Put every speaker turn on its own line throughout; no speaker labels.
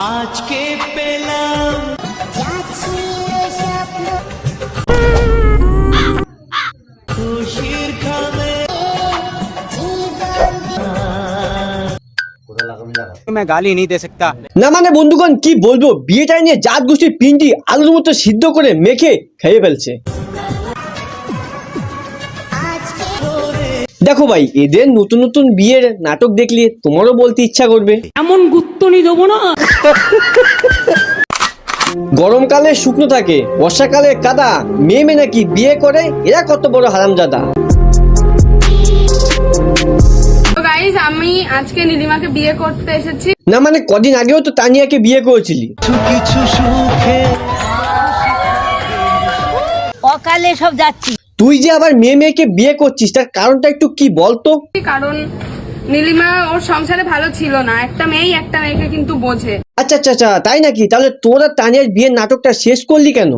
আজকে পেলাম খুশির খামে
मैं गाली नहीं दे सकता
না মানে বন্ধুগণ কি বলবো বিয়েটা নিয়ে জাত গোষ্ঠীর পিন্ডি আলুর মতো সিদ্ধ করে মেখে খেয়ে ফেলছে দেখো ভাই এদের নতুন নতুন বিয়ের নাটক দেখলে তোমারও বলতে ইচ্ছা করবে
এমন গুত্তনি দেবো না।
গরমকালে শুকনো থাকে বর্ষাকালে কাদা মেয়ে মেয়ে নাকি বিয়ে করে এরা কত বড় হারামজাদা।
গাইজ আমি আজকে নীলিমাকে বিয়ে করতে এসেছি।
না মানে কদিন আগেও তো তানিয়াকে বিয়ে করেছিলি।
কিছু কিছু সুখে
অকালে সব যাচ্ছি।
তুই যে আবার মেয়ে মেয়েকে বিয়ে করছিস তার কারণটা একটু কি বলতো?
কারণ নীলিমা ওর সংসারে ভালো ছিল না। একটা মেয়েই একটা মেয়েকে কিন্তু বোঝে।
আচ্ছা আচ্ছা আচ্ছা তাই নাকি? তাহলে তোরা তানিয়ার বিয়ের নাটকটা শেষ করলি কেন?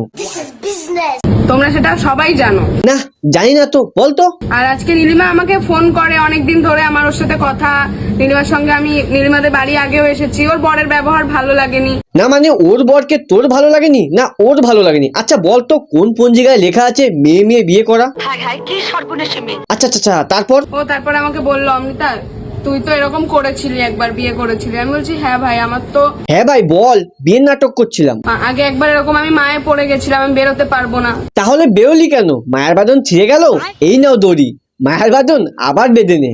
তোমরা সেটা সবাই জানো।
না জানি না তো বলতো
আর আজকে নীলিমা আমাকে ফোন করে অনেকদিন ধরে আমার ওর সাথে কথা। নীলিমার সঙ্গে আমি নীলিমাদের বাড়ি আগেও এসেছি। ওর বরের ব্যবহার ভালো লাগেনি।
না মানে ওর বরকে তোর ভালো লাগেনি না ওর ভালো লাগেনি? আচ্ছা বলতো কোন পঞ্জিকায় লেখা আছে মেয়ে মেয়ে বিয়ে করা? আচ্ছা আচ্ছা আচ্ছা তারপর?
ও তারপরে আমাকে বলল অমৃতা তুই তো এরকম করেছিলি একবার বিয়ে করেছিলি। আমি বলছি হ্যাঁ ভাই আমার তো
হ্যাঁ ভাই বল বিয়ের নাটক করছিলাম।
আগে একবার এরকম আমি মায়ে পড়ে গেছিলাম আমি বেরোতে পারব না।
তাহলে বেরোলি কেন? মায়ের বাদন ছিঁড়ে গেল? এই নাও দড়ি। মায়ের বাদন আবার বেঁধে নে।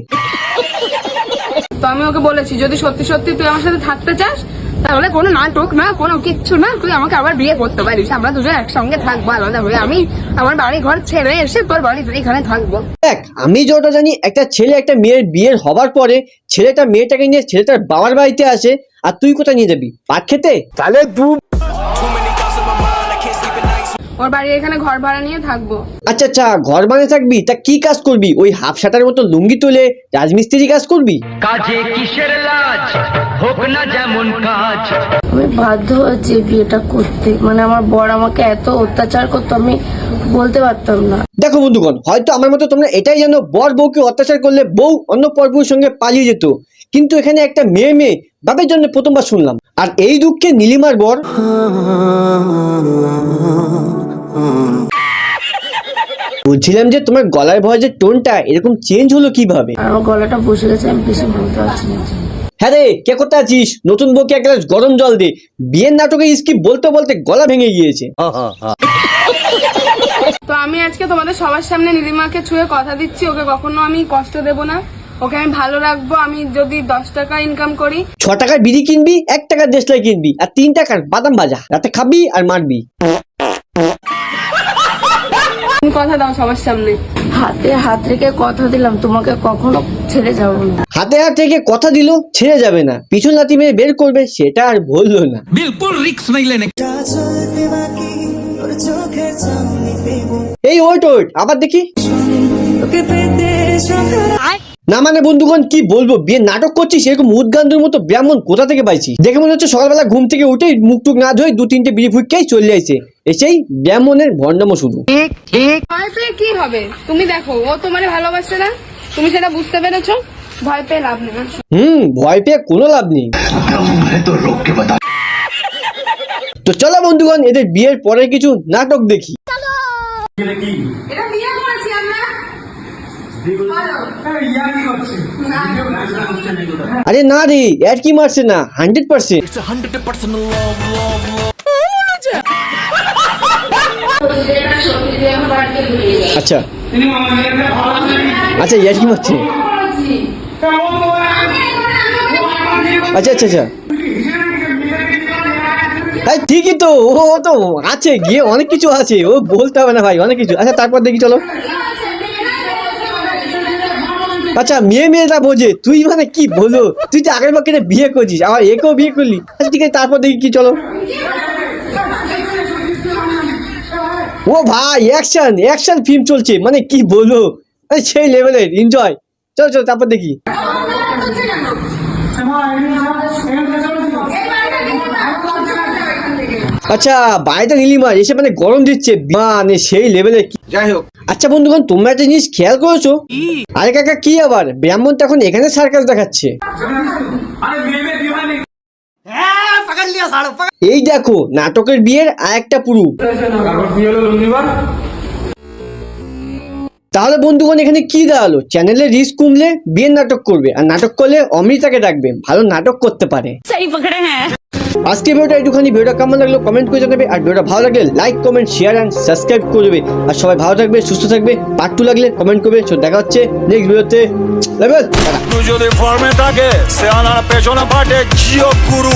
তো আমি ওকে বলেছি যদি সত্যি সত্যি তুই আমার সাথে থাকতে চাস তাহলে কোনো নাটক না কোনো কিচ্ছু না তুই আমাকে আবার বিয়ে করতে পারিস। আমরা দুজন একসঙ্গে থাকব আলাদা হয়ে। আমি আমার বাড়ি ঘর ছেড়ে এসে তোর বাড়িতে এখানে থাকব।
দেখ আমি যতটা জানি একটা ছেলে একটা মেয়ের বিয়ের হবার পরে ছেলেটা মেয়েটাকে নিয়ে ছেলেটার বাবার বাড়িতে আসে আর তুই কোথায় নিয়ে যাবি? পাট খেতে?
তাহলে ওর বাড়ি এখানে ঘর ভাড়া নিয়ে থাকব।
আচ্ছা আচ্ছা ঘর বানিয়ে থাকবি? তা কি কাজ করবি? ওই হাফ শাটার মতো লুঙ্গি তুলে রাজমিস্ত্রি কাজ করবি?
কাজে কিসের লাজ? হোক না যেমন কাজ।
আমি বাধ্য হয়েছি বিয়েটা করতে। মানে আমার বর আমাকে এত অত্যাচার করতো আমি বলতে পারতাম না।
দেখো বন্ধুগণ হয়তো আমার মতো তোমরা এটাই জানো বর বউকে অত্যাচার করলে বউ অন্য পরপুর সঙ্গে পালিয়ে যেত। কিন্তু এখানে একটা মেয়ে মেয়ে বাপের জন্য প্রথমবার শুনলাম। আর এই দুঃখে নীলিমার বর বলছিলাম যে তোমার গলার যে টোনটা এরকম চেঞ্জ হলো কীভাবে?
আমার গলাটা বসে গেছে আমি বেশি বলতে পারছি না।
হ্যাঁ রে কে কোথায় আছিস? নতুন বউকে এক গ্লাস গরম জল দে। বিয়ের নাটকে স্কিপ বলতে বলতে গলা ভেঙে গিয়েছে।
তো আমি আজকে তোমাদের সবার সামনে নীলিমাকে ছুঁয়ে কথা দিচ্ছি ওকে কখনো আমি কষ্ট দেব না। ওকে আমি ভালো রাখব আমি যদি দশ টাকা ইনকাম করি।
ছ টাকার বিড়ি কিনবি এক টাকার দেশলাই কিনবি আর তিন টাকার বাদাম ভাজা। রাতে খাবি আর মারবি।
তুমি কথা দাও সবার সামনে।
হাতে হাত রেখে কথা দিলাম তোমাকে কখনো ছেড়ে যাব না
হাতে হাত থেকে কথা দিল ছেড়ে যাবে না। পিছন লাতি মেরে বের করবে সেটা আর বলল না।
বিলকুল রিক্স নাই লেনে
এই ওয়েট ওয়েট আবার দেখি। না। মানে বন্ধুগণ কি বলব বিয়ে নাটক করছিস সেরকম উদ্গান্ধুর মতো ব্রাহ্মণ কোথা থেকে পাইছি? দেখে মনে হচ্ছে সকালবেলা ঘুম থেকে উঠে মুখ টুক না ধুয়ে দু তিনটে বিড়ি ফুটকেই চলে আইছে এসেই ব্রাহ্মণের ভণ্ডম শুধু
কি হবে? তুমি দেখো ও তোমার ভালোবাসে না? তুমি সেটা বুঝতে পেরেছ? ভয় পেয়ে লাভ নেই
হুম ভয় পেয়ে কোনো লাভ নেই। তো চলো বন্ধুগণ এদের বিয়ের পরে কিছু নাটক দেখি। আরে না রে আর কি মারছে না? Hundred percent. আচ্ছা। আচ্ছা ইয়ার কি মারছে আচ্ছা আচ্ছা আচ্ছা। এই, ঠিকই তো, ও তো আছে, গিয়ে অনেক কিছু আছে, ও বলতে হবে না ভাই, অনেক কিছু। আচ্ছা তারপর দেখি, চলো। আচ্ছা মেয়ে মেয়েরা বোঝে, তুই মানে কি বলো তুই তো আগের পক্ষে বিয়ে করছিস, আবার একেও বিয়ে করলি। আচ্ছা ঠিক আছে, তারপর দেখি কি, চলো। ও ভাই অ্যাকশন অ্যাকশন ফিল্ম চলছে মানে কি আরে সেই লেভেলের এনজয় চল চল তারপর দেখি। আচ্ছা বাড়িতে নীলিমা এসে মানে গরম দিচ্ছে মানে সেই লেভেলের যাই হোক। আচ্ছা বন্ধুগণ তোমরা একটা জিনিস খেয়াল করেছ? আরে কাকা কি আবার? ব্রাহ্মণ তো এখন এখানে সার্কাস দেখাচ্ছে। এই দেখো নাটকের বিয়ের আর একটা পুরুষ। তাহলে বন্ধুগণ এখানে কি দাঁড়াল? চ্যানেলে রিস্ক কমলে বিয়ের নাটক করবে। আর নাটক করলে অমৃতাকে ডাকবে। ভালো নাটক করতে পারে।
হ্যাঁ।
আজকে ভিডিওটা একটুখানি ভিডিওটা কেমন লাগল কমেন্ট করে জানাবে। আর ভিডিওটা ভালো লাগলে like comment share and subscribe করবে আর সবাই ভালো থাকবে সুস্থ থাকবে। পার্ট টু লাগলে কমেন্ট করবে। তো দেখা হচ্ছে নেক্সট ভিডিওতে। লেভেল
যদি ফর্মে থাকে সে আনার পেছনে পাঠে জিও গুরু।